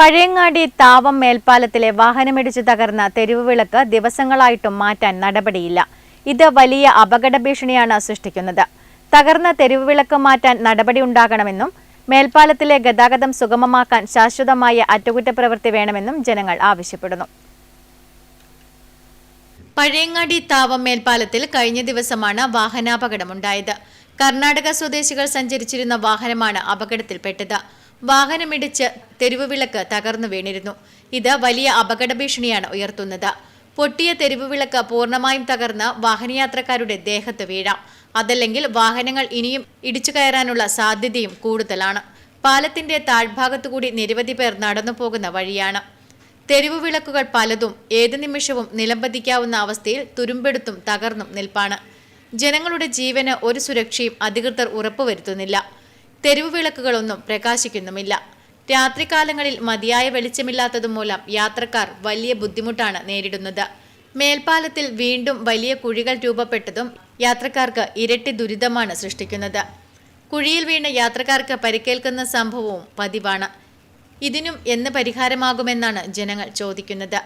പഴയങ്ങാടി താവം മേൽപ്പാലത്തിലെ വാഹനമിടിച്ചു തകർന്ന തെരുവ് വിളക്ക് ദിവസങ്ങളായിട്ടും മാറ്റാൻ നടപടിയില്ല. ഇത് വലിയ അപകട ഭീഷണിയാണ് സൃഷ്ടിക്കുന്നത്. തകർന്ന തെരുവ് വിളക്ക് മാറ്റാൻ നടപടി ഉണ്ടാകണമെന്നും മേൽപ്പാലത്തിലെ ഗതാഗതം സുഗമമാക്കാൻ ശാശ്വതമായ അറ്റകുറ്റപ്രവൃത്തി വേണമെന്നും ജനങ്ങൾ ആവശ്യപ്പെടുന്നു. പഴയങ്ങാടി താവം മേൽപ്പാലത്തിൽ കഴിഞ്ഞ ദിവസമാണ് വാഹനാപകടമുണ്ടായത്. കർണാടക സ്വദേശികൾ സഞ്ചരിച്ചിരുന്ന വാഹനമാണ് അപകടത്തിൽപ്പെട്ടത്. വാഹനമിടിച്ച് തെരുവുവിളക്ക് തകർന്നു വീണിരുന്നു. ഇത് വലിയ അപകട ഭീഷണിയാണ് ഉയർത്തുന്നത്. പൊട്ടിയ തെരുവുവിളക്ക് പൂർണമായും തകർന്ന് വാഹനയാത്രക്കാരുടെ ദേഹത്ത് വീഴാം. അതല്ലെങ്കിൽ വാഹനങ്ങൾ ഇനിയും ഇടിച്ചു കയറാനുള്ള സാധ്യതയും കൂടുതലാണ്. പാലത്തിന്റെ താഴ്ഭാഗത്തുകൂടി നിരവധി പേർ നടന്നു പോകുന്ന വഴിയാണ്. തെരുവുവിളക്കുകൾ പലതും ഏതു നിമിഷവും നിലംപതിക്കാവുന്ന അവസ്ഥയിൽ തുരുമ്പെടുത്തും തകർന്നും നിൽപ്പാണ്. ജനങ്ങളുടെ ജീവന് ഒരു സുരക്ഷയും അധികൃതർ ഉറപ്പുവരുത്തുന്നില്ല. തെരുവ് വിളക്കുകളൊന്നും പ്രകാശിക്കുന്നുമില്ല. രാത്രികാലങ്ങളിൽ മതിയായ വെളിച്ചമില്ലാത്തതുമൂലം യാത്രക്കാർ വലിയ ബുദ്ധിമുട്ടാണ് നേരിടുന്നത്. മേൽപ്പാലത്തിൽ വീണ്ടും വലിയ കുഴികൾ രൂപപ്പെട്ടതും യാത്രക്കാർക്ക് ഇരട്ടി ദുരിതമാണ് സൃഷ്ടിക്കുന്നത്. കുഴിയിൽ വീണ യാത്രക്കാർക്ക് പരിക്കേൽക്കുന്ന സംഭവവും പതിവാണ്. ഇതിനും എന്ന് പരിഹാരമാകുമെന്നാണ് ജനങ്ങൾ ചോദിക്കുന്നത്.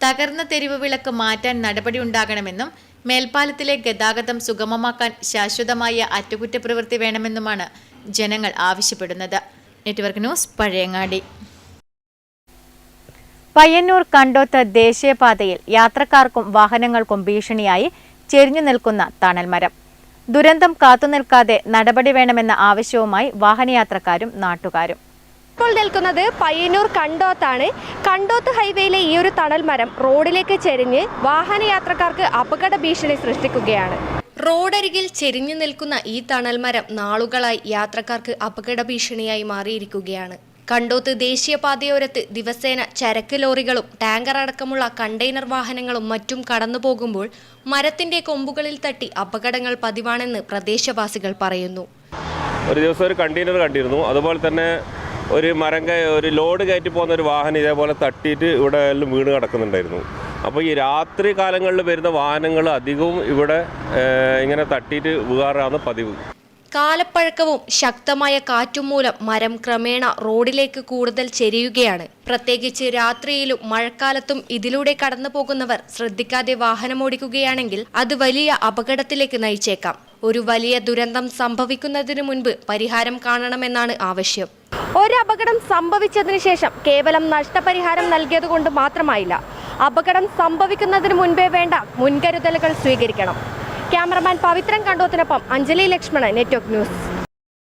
തകർന്ന തെരുവുവിളക്ക് മാറ്റാൻ നടപടിയുണ്ടാകണമെന്നും മേൽപ്പാലത്തിലെ ഗതാഗതം സുഗമമാക്കാൻ ശാശ്വതമായ അറ്റകുറ്റപ്രവൃത്തി വേണമെന്നുമാണ് ജനങ്ങൾ ആവശ്യപ്പെടുന്നത്. Network news Pazhayangadi. Payyanur Kandoth ദേശീയപാതയിൽ യാത്രക്കാർക്കും വാഹനങ്ങൾക്കും ഭീഷണിയായി ചെരിഞ്ഞു നിൽക്കുന്ന തണൽമരം. ദുരന്തം കാത്തുനിൽക്കാതെ നടപടി വേണമെന്ന ആവശ്യവുമായി വാഹനയാത്രക്കാരും നാട്ടുകാരും. ഇപ്പോൾ നിൽക്കുന്നത് പയ്യന്നൂർ കണ്ടോത്താണ്. കണ്ടോത്ത് ഹൈവേയിലെ ഈ ഒരു തണൽ മരം റോഡിലേക്ക് ചെരിഞ്ഞ് വാഹനയാത്രക്കാർക്ക് അപകട ഭീഷണി സൃഷ്ടിക്കുകയാണ്. റോഡരികിൽ ചെരിഞ്ഞു നിൽക്കുന്ന ഈ തണൽ മരം നാളുകളായി യാത്രക്കാർക്ക് അപകട ഭീഷണിയായി മാറിയിരിക്കുകയാണ്. കണ്ടോത്ത് ദേശീയപാതയോരത്ത് ദിവസേന ചരക്ക് ലോറികളും ടാങ്കർ അടക്കമുള്ള കണ്ടെയ്നർ വാഹനങ്ങളും മറ്റും കടന്നു പോകുമ്പോൾ മരത്തിന്റെ കൊമ്പുകളിൽ തട്ടി അപകടങ്ങൾ പതിവാണെന്ന് പ്രദേശവാസികൾ പറയുന്നു. ഒരു ദിവസം ഒരു കണ്ടെയ്നർ കണ്ടിരുന്നു. അതുപോലെ തന്നെ ഒരു മരം ഒരു ലോഡ് കയറ്റി പോകുന്ന ഒരു വാഹനം ഇതേപോലെ തട്ടിയിട്ട് ഇവിടെ എല്ലാം വീണ് കിടക്കുന്നുണ്ടായിരുന്നു. അപ്പോൾ ഈ രാത്രി കാലങ്ങളിൽ വരുന്ന വാഹനങ്ങൾ അധികവും ഇവിടെ ഇങ്ങനെ തട്ടിയിട്ട് വീഴാറാണ് പതിവ്. കാലപ്പഴക്കവും ശക്തമായ കാറ്റും മൂലം മരം ക്രമേണ റോഡിലേക്ക് കൂടുതൽ ചെരിയുകയാണ്. പ്രത്യേകിച്ച് രാത്രിയിലും മഴക്കാലത്തും ഇതിലൂടെ കടന്നു പോകുന്നവർ ശ്രദ്ധിക്കാതെ വാഹനമോടിക്കുകയാണെങ്കിൽ അത് വലിയ അപകടത്തിലേക്ക് നയിച്ചേക്കാം. ഒരു വലിയ ദുരന്തം സംഭവിക്കുന്നതിന് മുൻപ് പരിഹാരം കാണണമെന്നാണ് ആവശ്യം. ഒരു അപകടം സംഭവിച്ചതിന് ശേഷം കേവലം നഷ്ടപരിഹാരം നൽകിയത് കൊണ്ട് മാത്രമായില്ല. അപകടം സംഭവിക്കുന്നതിന് മുൻപേ വേണ്ട മുൻകരുതലുകൾ സ്വീകരിക്കണം. ക്യാമറമാൻ പവിത്രൻ കണ്ടോത്തിനൊപ്പം അഞ്ജലി ലക്ഷ്മണൻ നെറ്റ്വർക്ക് ന്യൂസ്.